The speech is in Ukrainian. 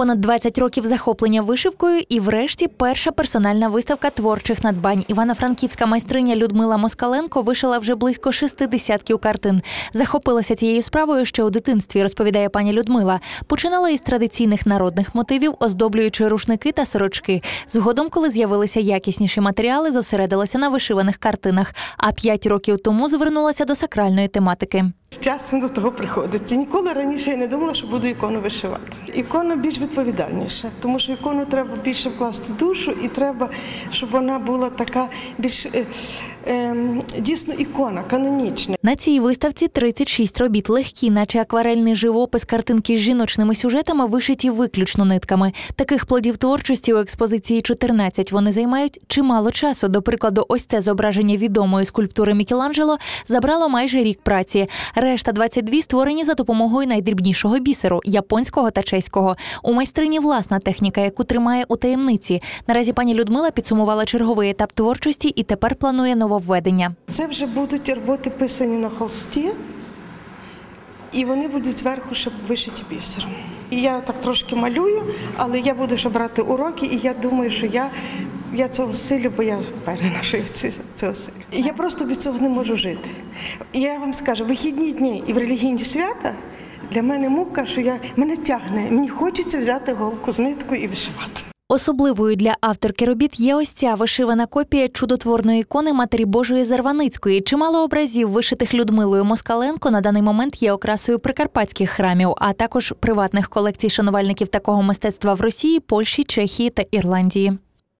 Понад 20 років захоплення вишивкою і, врешті, перша персональна виставка творчих надбань. Івано-франківська майстриня Людмила Москаленко вишила вже близько шести десятків картин. Захопилася цією справою ще у дитинстві, розповідає пані Людмила. Починала із традиційних народних мотивів, оздоблюючи рушники та сорочки. Згодом, коли з'явилися якісніші матеріали, зосередилася на вишиваних картинах. А п'ять років тому звернулася до сакральної тематики. З часом до того приходиться. Ніколи раніше я не думала, що буду ікону вишивати. Ікона більш відповідальніша, тому що ікону треба більше вкласти душу, і треба, щоб вона була така більш е, е, дійсно ікона, канонічна. На цій виставці 36 робіт легкі, наче акварельний живопис, картинки з жіночними сюжетами вишиті виключно нитками. Таких плодів творчості у експозиції 14. Вони займають чимало часу. До прикладу, ось це зображення відомої скульптури Мікеланджело забрало майже рік праці. Решта 22 створені за допомогою найдрібнішого бісеру японського та чеського. У майстрині власна техніка, яку тримає у таємниці. Наразі пані Людмила підсумувала черговий етап творчості і тепер планує нововведення. Це вже будуть роботи писані на холсті, і вони будуть зверху ще вишиті бісером. І я так трошки малюю, але я буду ще брати уроки, і я думаю, що я. Я цього силю, бо я впевнена, що я цього силю. Я просто від цього не можу жити. Я вам скажу, вихідні дні і в релігійні свята для мене мука, що я мене тягне. Мені хочеться взяти голку з ниткою і вишивати. Особливою для авторки робіт є ось ця вишивана копія чудотворної ікони Матері Божої Зарваницької. Чимало образів, вишитих Людмилою Москаленко, на даний момент є окрасою прикарпатських храмів, а також приватних колекцій шанувальників такого мистецтва в Росії, Польщі, Чехії та Ірландії.